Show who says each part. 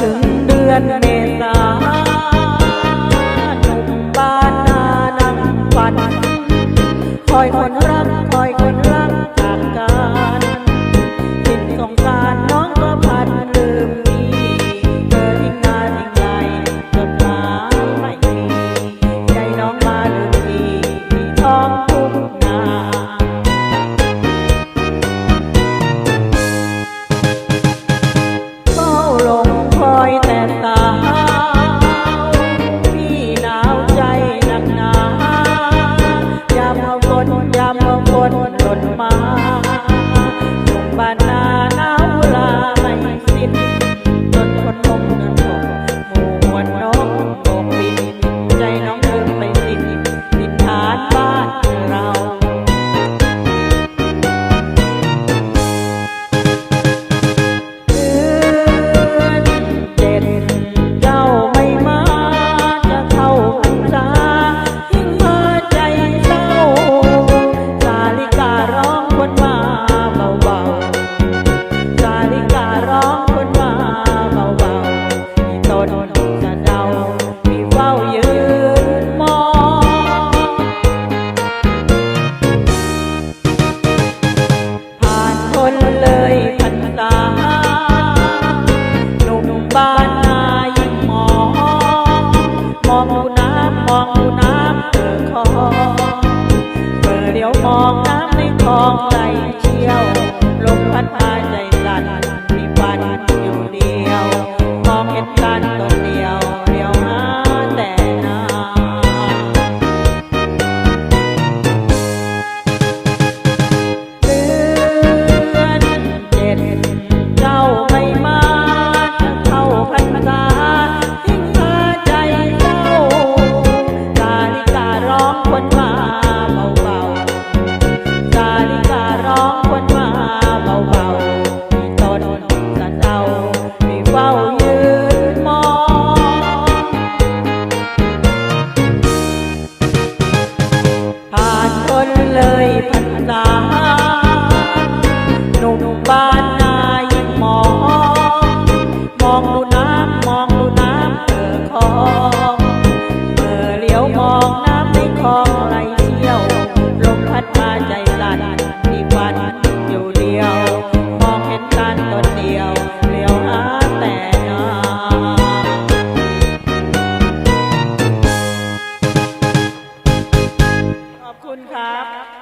Speaker 1: ถึงเดือนเมษา มองน้ำในคลองไหลเชี่ยว คุณครับ